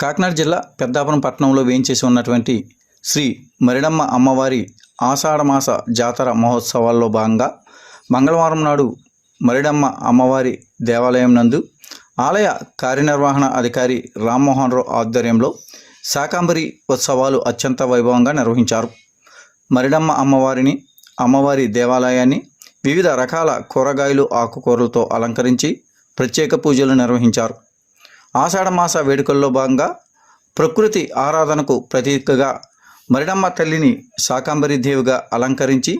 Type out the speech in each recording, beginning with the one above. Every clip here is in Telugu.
కాకినాడ జిల్లా పెద్దాపురం పట్టణంలో వేయించేసి ఉన్నటువంటి శ్రీ మరిడమ్మ అమ్మవారి ఆషాఢమాస జాతర మహోత్సవాల్లో భాగంగా మంగళవారం నాడు మరిడమ్మ అమ్మవారి దేవాలయం నందు ఆలయ కార్యనిర్వహణ అధికారి రామ్మోహన్ రావు ఆధ్వర్యంలో శాకాంబరి ఉత్సవాలు అత్యంత వైభవంగా నిర్వహించారు. మరిడమ్మ అమ్మవారిని అమ్మవారి దేవాలయాన్ని వివిధ రకాల కూరగాయలు ఆకుకూరలతో అలంకరించి ప్రత్యేక పూజలు నిర్వహించారు. ఆషాఢమాస వేడుకల్లో భాగంగా ప్రకృతి ఆరాధనకు ప్రతీకగా మరిడమ్మ తల్లిని శాకాంబరి దేవిగా అలంకరించి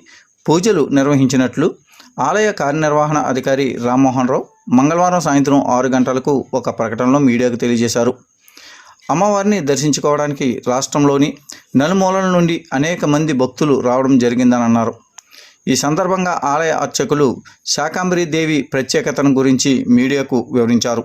పూజలు నిర్వహించినట్లు ఆలయ కార్యనిర్వహణ అధికారి రామ్మోహన్ రావు మంగళవారం సాయంత్రం ఆరు గంటలకు ఒక ప్రకటనలో మీడియాకు తెలియజేశారు. అమ్మవారిని దర్శించుకోవడానికి రాష్ట్రంలోని నలుమూలల నుండి అనేక మంది భక్తులు రావడం జరిగిందని అన్నారు. ఈ సందర్భంగా ఆలయ అర్చకులు శాకాంబరి దేవి ప్రత్యేకతను గురించి మీడియాకు వివరించారు.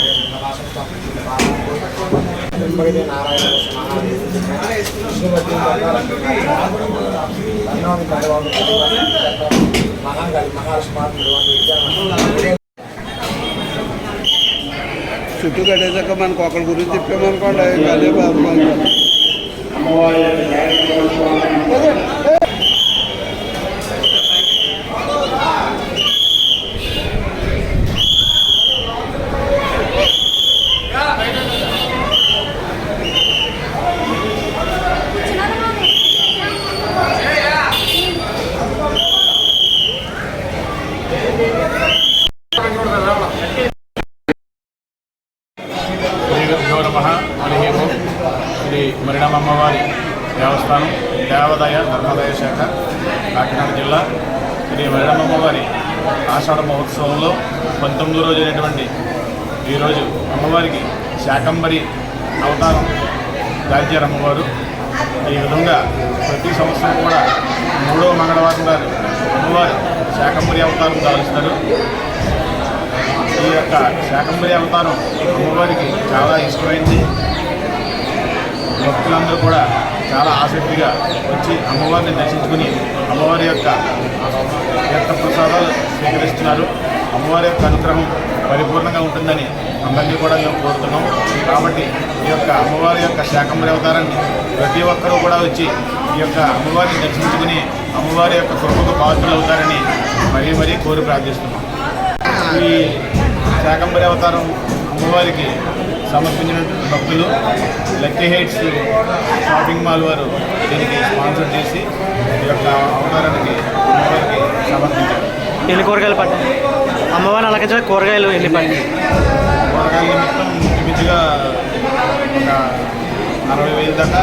శ్రీమతి అన్నోని కార్యవాహు మహాంగాలి మహాస్మాత్ చుట్టూ కట్టేసాక మనకు ఒకరి గురించి చెప్పామనుకోండి అదే. బాధ శ్రీ నమ. హరి శ్రీ మరిడమమ్మవారి దేవస్థానం దేవాదాయ ధర్మాదాయ శాఖ కాకినాడ జిల్లా. శ్రీ మరిడమమ్మవారి ఆషాఢ మహోత్సవంలో పంతొమ్మిదో రోజు అయినటువంటి ఈరోజు అమ్మవారికి శాకంబరి అవతారం దాల్చారు అమ్మవారు. ఈ విధంగా ప్రతి సంవత్సరం కూడా మూడో మంగళవారం గారు అమ్మవారు శాకంబరి అవతారం దాలుస్తారు ఈ యొక్క శాకంబరి అవతారం అమ్మవారికి చాలా ఇష్టమైంది. భక్తులందరూ కూడా చాలా ఆసక్తిగా వచ్చి అమ్మవారిని దర్శించుకుని అమ్మవారి యొక్క తీర్థ ప్రసాదాలు స్వీకరిస్తున్నారు. అమ్మవారి యొక్క అనుగ్రహం పరిపూర్ణంగా ఉంటుందని అందరినీ కూడా మేము కోరుతున్నాం. కాబట్టి ఈ యొక్క అమ్మవారి యొక్క శాకంబరి అవతారాన్ని ప్రతి ఒక్కరూ కూడా వచ్చి ఈ యొక్క అమ్మవారిని దర్శించుకుని అమ్మవారి యొక్క కృపకు పాత్రలు అవుతారని మరీ మరీ కోరి ప్రార్థిస్తున్నాం. ఈ శాకంబరి అవతారం అమ్మవారికి సమర్పించినటువంటి భక్తులు లక్కీ హైట్స్ షాపింగ్ మాల్ వారు దీనికి స్పాన్సర్ చేసి ఈ యొక్క అవతారానికి అమ్మవారికి సమర్పించారు. ఎన్ని కూరగాయలు పట్టాయి అమ్మవారిని అలంకరించిన కూరగాయలు ఎన్ని పట్టాయి కూరగాయల నిమిత్తం ఇంచుమించుగా ఒక అరవై వేలు దాకా